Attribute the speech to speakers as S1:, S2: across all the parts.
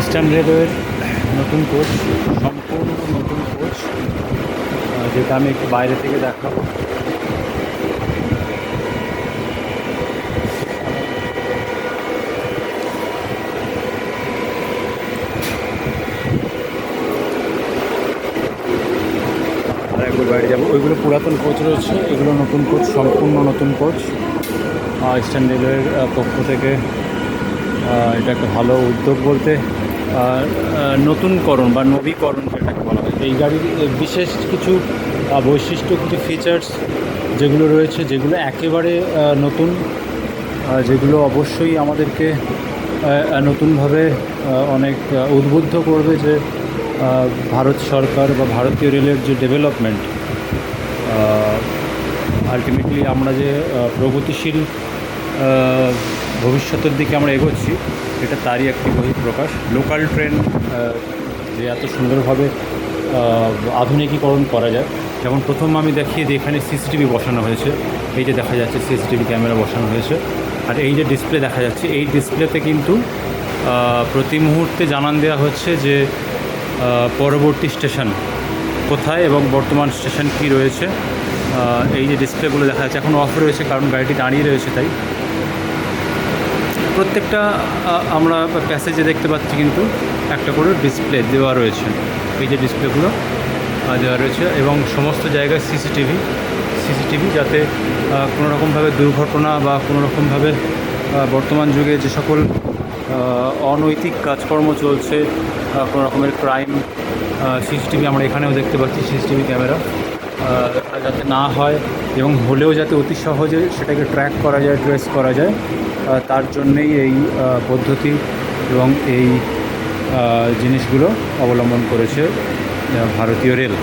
S1: Eastern রেলওয়ের নতুন coach, সম্পূর্ণ নতুন কোচ যেটা আমি একটু বাইরে থেকে দেখাবো। বাইরে যাব। ওইগুলো পুরাতন কোচ রয়েছে, এগুলো নতুন কোচ, সম্পূর্ণ নতুন কোচ। ইস্টার্ন রেলওয়ের পক্ষ থেকে এটা একটা ভালো উদ্যোগ বলতে নতুনকরণ বা নবীকরণ যেটাকে বলা হয়। এই গাড়ির বিশেষ কিছু বৈশিষ্ট্য, কিছু ফিচার্স যেগুলো রয়েছে, যেগুলো একেবারে নতুন যেগুলো অবশ্যই আমাদেরকে নতুনভাবে অনেক উদ্বুদ্ধ করবে যে ভারত সরকার বা ভারতীয় রেলের যে ডেভেলপমেন্ট আলটিমেটলি আমরা যে প্রগতিশীল ভবিষ্যতের দিকে আমরা এগোচ্ছি, এটা তারই একটি বহিঃপ্রকাশ লোকাল ট্রেন যে এত সুন্দরভাবে আধুনিকীকরণ করা যায়। যেমন প্রথম আমি দেখিয়ে দিই, এখানে সিসিটিভি বসানো হয়েছে। এই যে দেখা যাচ্ছে সিসিটিভি ক্যামেরা বসানো হয়েছে। আর এই যে ডিসপ্লে দেখা যাচ্ছে, এই ডিসপ্লেতে কিন্তু প্রতি মুহূর্তে জানান দেওয়া হচ্ছে যে পরবর্তী স্টেশন কোথায় এবং বর্তমান স্টেশন কী রয়েছে। এই যে ডিসপ্লেগুলো দেখা যাচ্ছে, এখন অফ রয়েছে কারণ গাড়িটি দাঁড়িয়ে রয়েছে তাই। প্রত্যেকটা আমরা প্যাসেজে দেখতে পাচ্ছি কিন্তু একটা করে ডিসপ্লে দেওয়া রয়েছে। এই যে ডিসপ্লেগুলো দেওয়া রয়েছে এবং সমস্ত জায়গায় সিসিটিভি সিসিটিভি যাতে কোনো রকমভাবে দুর্ঘটনা বা কোনো রকমভাবে বর্তমান যুগে যে সকল অনৈতিক কাজকর্ম চলছে কোনো রকমের ক্রাইম সিসিটিভি আমরা এখানেও দেখতে পাচ্ছি, সিসিটিভি ক্যামেরা। যাতে না হয় এবং হলেও যাতে অতি সহজে সেটাকে ট্র্যাক করা যায় ট্রেস করা যায় তার জন্যেই এই পদ্ধতি এবং এই জিনিসগুলো অবলম্বন করেছে ভারতীয় রেল।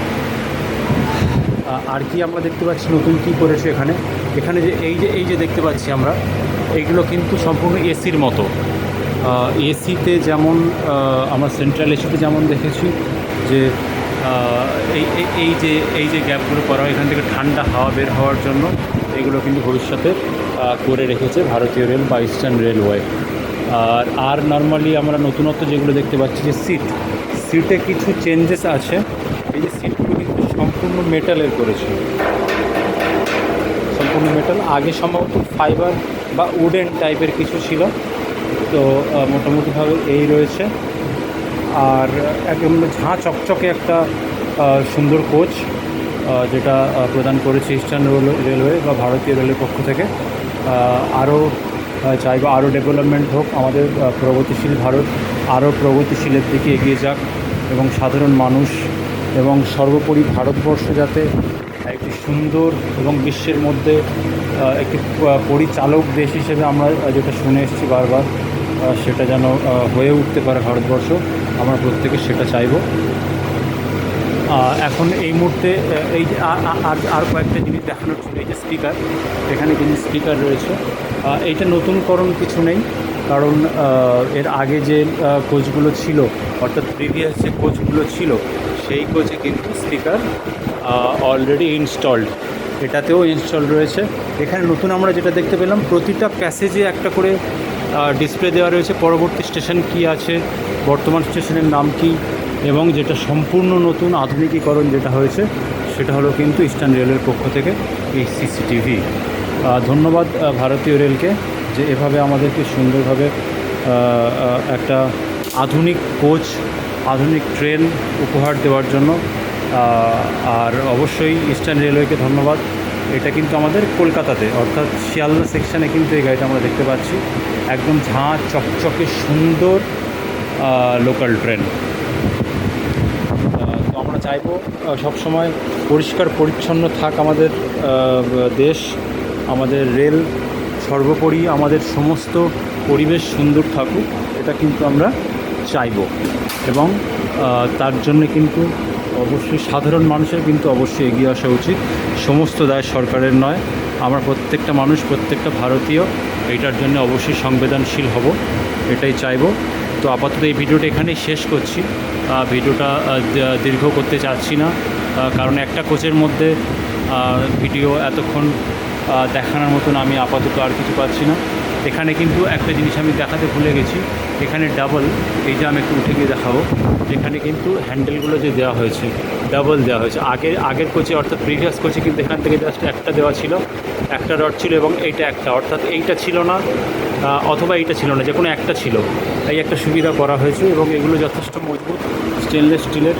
S1: আর কি আমরা দেখতে পাচ্ছি নতুন কী করেছে এখানে? এখানে যে, এই যে এই যে দেখতে পাচ্ছি আমরা এইগুলো কিন্তু সম্পূর্ণ এসির মতো। এসিতে যেমন আমরা সেন্ট্রাল এসিতে যেমন দেখেছি যে এই এই- যে এই যে গ্যাপগুলো করা হয়, এখান থেকে ঠান্ডা হাওয়া বের হওয়ার জন্য এগুলো কিন্তু ভবিষ্যতে করে রেখেছে ভারতীয় রেল বা ইস্টার্ন রেলওয়ে। আর আর নর্মালি আমরা নতুনত্ব যেগুলো দেখতে পাচ্ছি যে সিট, সিটে কিছু চেঞ্জেস আছে। এই যে সিটগুলো কিন্তু সম্পূর্ণ মেটালের করেছে। সম্পূর্ণ মেটাল আগে সম্ভবত ফাইবার বা উডেন টাইপের কিছু ছিল। তো মোটামুটিভাবে এই রয়েছে। আর একদম ঝাঁ চকচকে একটা সুন্দর কোচ যেটা প্রদান করেছে ইস্টার্ন রেল- রেলওয়ে বা ভারতীয় রেলের পক্ষ থেকে। আরও চাইব আরও ডেভেলপমেন্ট হোক আমাদের প্রগতিশীল ভারত, আরও প্রগতিশীলের দিকে এগিয়ে যাক এবং সাধারণ মানুষ এবং সর্বোপরি ভারতবর্ষ যাতে একটি সুন্দর এবং বিশ্বের মধ্যে একটি পরিচালক দেশ হিসেবে আমরা যেটা শুনে এসেছি বারবার সেটা যেন হয়ে উঠতে পারে ভারতবর্ষ, আমরা প্রত্যেকে সেটা চাইব। এখন এই মুহূর্তে এই আর আর কয়েকটা জিনিস দেখানোর ছিল এই যে স্পিকার, এখানে কিন্তু স্পিকার রয়েছে। এইটা নতুনকরণ কিছু নেই, কারণ এর আগে যে কোচগুলো ছিল, অর্থাৎ প্রিভিয়াস যে কোচগুলো ছিল, সেই কোচে কিন্তু স্পিকার অলরেডি ইনস্টলড এটাতেও ইনস্টল রয়েছে। এখানে নতুন আমরা যেটা দেখতে পেলাম, প্রতিটা প্যাসেজে একটা করে ডিসপ্লে দেওয়া রয়েছে। পরবর্তী স্টেশন কি আছে? বর্তমান স্টেশনের নাম কি? এবং যেটা সম্পূর্ণ নতুন, আধুনিকীকরণ যেটা হয়েছে, সেটা হলো কিন্তু ইস্টার্ন রেলের পক্ষ থেকে এই সিসিটিভি ধন্যবাদ ভারতীয় রেলকে যে এভাবে আমাদেরকে সুন্দরভাবে একটা আধুনিক কোচ আধুনিক ট্রেন উপহার দেওয়ার জন্য। আর অবশ্যই ইস্টার্ন রেলওয়েকে ধন্যবাদ। এটা কিন্তু আমাদের কলকাতাতে, অর্থাৎ শিয়ালদা সেকশানে কিন্তু এই গাড়িটা আমরা দেখতে পাচ্ছি। একদম ঝাঁ, চকচকে, সুন্দর লোকাল ট্রেন তো আমরা চাইব সবসময় পরিষ্কার, পরিচ্ছন্ন থাক আমাদের দেশ, আমাদের রেল, সর্বোপরি আমাদের সমস্ত পরিবেশ সুন্দর থাকুক, এটা কিন্তু আমরা চাইব। এবং তার জন্য কিন্তু অবশ্যই সাধারণ মানুষের কিন্তু অবশ্যই এগিয়ে আসা উচিত। সমস্ত দায় সরকারের নয়। আমরা প্রত্যেকটা মানুষ, প্রত্যেকটা ভারতীয়, এটার জন্য অবশ্যই সংবেদনশীল হব, এটাই চাইব। তো আপাতত এই ভিডিওটা এখানেই শেষ করছি। ভিডিওটা দীর্ঘ করতে চাচ্ছি না। কারণ একটা কোচের মধ্যে ভিডিও এতক্ষণ দেখানোর মতন আমি আপাতত আর কিছু পাচ্ছি না। এখানে কিন্তু একটা জিনিস আমি দেখাতে ভুলে গেছি। এখানে ডাবল এই যে আমি একটু উঠে গিয়ে দেখাবো। এখানে কিন্তু হ্যান্ডেলগুলো যে দেওয়া হয়েছে ডাবল দেওয়া হয়েছে। আগে, আগের কোচে অর্থাৎ প্রিভিয়াস কোচে কিন্তু এখান থেকে জাস্ট একটা দেওয়া ছিল। একটা রড ছিল এবং এইটা একটা। অর্থাৎ এইটা ছিল না অথবা এইটা ছিল না, যে কোনো একটা ছিল। তাই একটা সুবিধা করা হয়েছে এবং এগুলো যথেষ্ট মজবুত। স্টেনলেস স্টিলের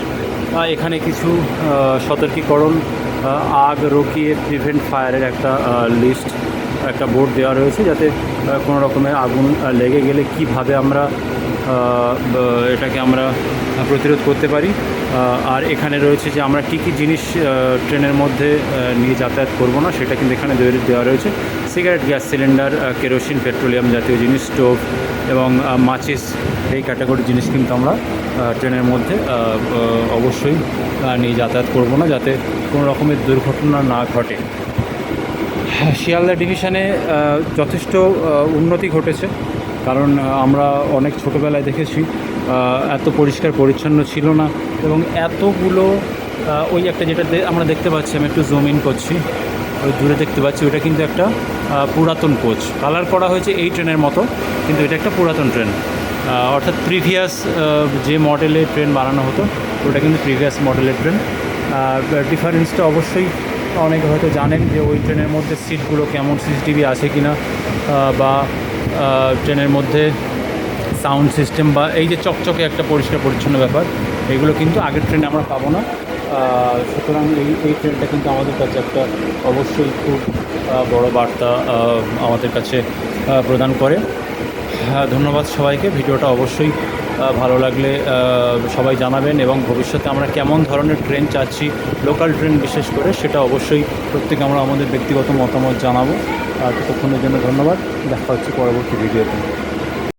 S1: এখানে কিছু সতর্কীকরণ আগ রকিয়ে প্রিভেন্ট ফায়ারের একটা লিস্ট একটা বোর্ড দেওয়া রয়েছে যাতে কোনো রকমের আগুন লেগে গেলে কীভাবে আমরা এটাকে আমরা প্রতিরোধ করতে পারি। আর এখানে রয়েছে যে আমরা কী কী জিনিস ট্রেনের মধ্যে নিয়ে যাতায়াত করব না, সেটা কিন্তু এখানে দেওয়া- রয়েছে। Cigarette, gas cylinder kerosene, petroleum জাতীয় জিনিস, স্টোভ এবং মাচিস, এই ক্যাটাগরির জিনিস কিন্তু আমরা ট্রেনের মধ্যে অবশ্যই নিয়ে যাতায়াত করব না, যাতে কোনো রকমের দুর্ঘটনা না ঘটে। শিয়ালদা ডিভিশনে যথেষ্ট উন্নতি ঘটেছে। কারণ আমরা অনেক ছোটোবেলায় দেখেছি এত পরিষ্কার পরিচ্ছন্ন ছিল না এবং এতগুলো ওই একটা যেটা আমরা দেখতে পাচ্ছি, আমি একটু জুম ইন করছি, ওই দূরে দেখতে পাচ্ছি ওটা কিন্তু একটা পুরাতন কোচ। কালার করা হয়েছে এই ট্রেনের মতো, কিন্তু এটা একটা পুরাতন ট্রেন। অর্থাৎ প্রিভিয়াস যে মডেলের ট্রেন বানানো হতো, ওটা কিন্তু প্রিভিয়াস মডেলের ট্রেন। ডিফারেন্সটা অবশ্যই অনেকে হয়তো জানেন যে ওই ট্রেনের মধ্যে সিটগুলো কেমন সিসিটিভি আছে কি না বা ট্রেনের মধ্যে সাউন্ড সিস্টেম বা এই যে চকচকে একটা পরিষ্কার পরিচ্ছন্ন ব্যাপার, এগুলো কিন্তু আগের ট্রেনে আমরা পাবো না। সুতরাং এই এই ট্রেনটা কিন্তু আমাদের কাছে একটা অবশ্যই খুব বড় বার্তা আমাদের কাছে প্রদান করে। ধন্যবাদ সবাইকে। ভিডিওটা অবশ্যই ভালো লাগলে সবাই জানাবেন এবং ভবিষ্যতে আমরা কেমন ধরনের ট্রেন চাচ্ছি লোকাল ট্রেন বিশেষ করে, সেটা অবশ্যই প্রত্যেকে আমরা আমাদের ব্যক্তিগত মতামত জানাব। আর ততক্ষণের জন্য ধন্যবাদ। দেখা হচ্ছে পরবর্তী ভিডিওতে